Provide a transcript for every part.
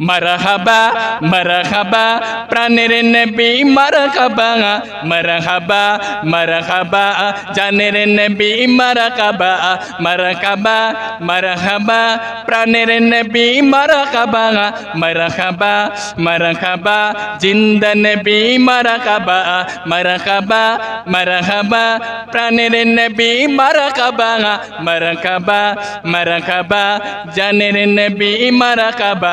মারহাবা মারহাবা প্রাণের নবী মারহাবা মারহাবা মারহাবা জানের নবী মারহাবা মারহাবা মারহাবা প্রাণের নবী মারহাবা মারহাবা মারহাবা জিন্দা নবী মারহাবা মারহাবা মারহাবা প্রাণের নবী মারহাবা মারহাবা মারহাবা জানের নবী মারহাবা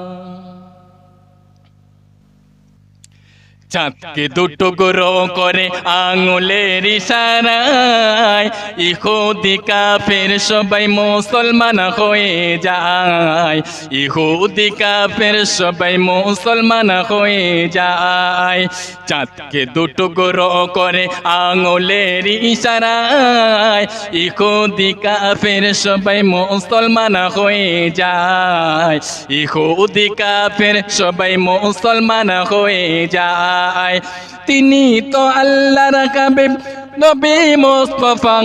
চাঁদকে দুটো গুরো করে আঙুলের ইশারায়। ইহুদি কাফের সবাই মুসলমান হয়ে যায়। ইহুদি কাফের সবাই মুসলমান হয়ে যায়। চাঁদকে দুটো গুরো করে আঙুলের ইশারায়। ইহুদি কাফের সবাই মুসলমান হয়ে যায়। ইহুদি কাফের সবাই মুসলমান হয়ে যায়। তিনি তো আল্লাহর কাবিব। নবী মুস্তফা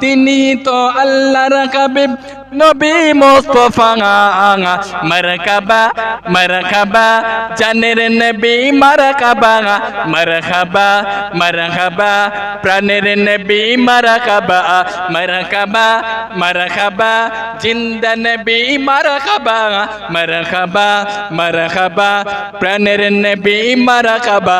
তিনি তো আল্লাহর কাবিব নবী মুস্তফা মারকাবা মারকাবা জানের নবী মারকাবা মারহাবা মারহাবা। প্রাণের নবী মারকাবা মারকাবা মারহাবা জিন্দা নবী মারকাবা মারহাবা মারহাবা। প্রাণের নবী মারকাবা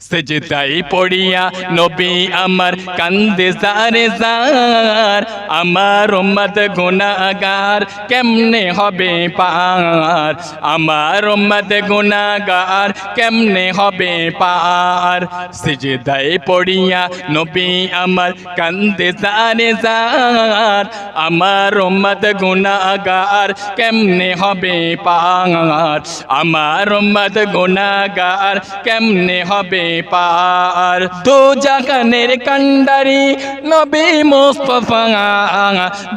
সেজদাই পড়িয়া নবী আমার কান্দে সারে সার। আমার উম্মত গুণাগার কেমনে হবে পার? আমার উম্মত গুণাগার কেমনে হবে পার? সেজদাই পড়িয়া নবী আমার কান্দে সারে সার। আমার উম্মত গুনাহগার কেমনে হবে পার? আমার উম্মত গুণাগার কেমনে হবে পার? দো জাকানের কান্ডারি নবী মুস্তফা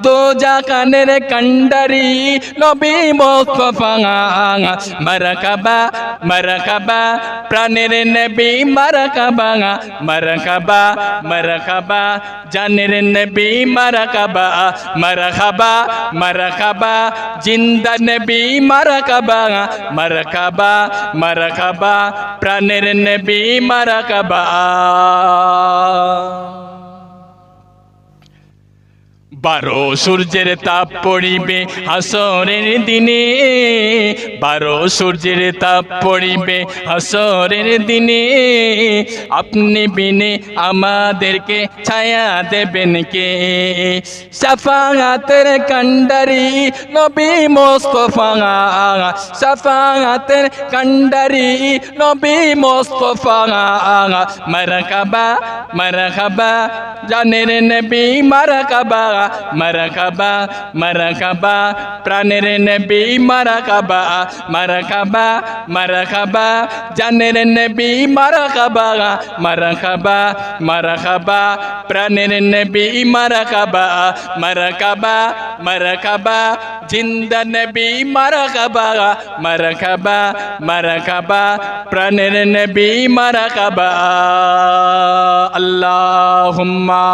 দো জাকানের কান্ডারি, নবী মুস্তফা মারকাবা মারকাবা, প্রাণের নবী মারকাবা মারকাবা মারকাবা, জানের নবী মারকাবা। মারহাবা মারহাবা জিন্দা নবী মারকাবা মারকাবা মারকাবা, প্রাণের নবী মারকাবা। বারো সূর্যের তাপ পড়িবে হাসরের দিনে। বারো সূর্যের তাপ পড়িবে হাসরের দিনে। আপনি বিনে আমাদেরকে ছায়া দেবেন কে? সাফাতের কান্ডারি নবী মোস্তফা। সাফাতের কান্ডারি নবী মোস্তফা। মারকাবা মারকাবা, জানের নবী মারকাবা। মারকাবা মারকাবা প্রাণের নবী মারকাবা মারকাবা মারকাবা জানের নবী মারকাবা মারকাবা মারকাবা প্রাণের নবী মারকাবা মারকাবা মারকাবা জিন্দা নবী মারকাবা মারকাবা মারকাবা প্রাণের নবী মারকাবা আল্লাহুম্মা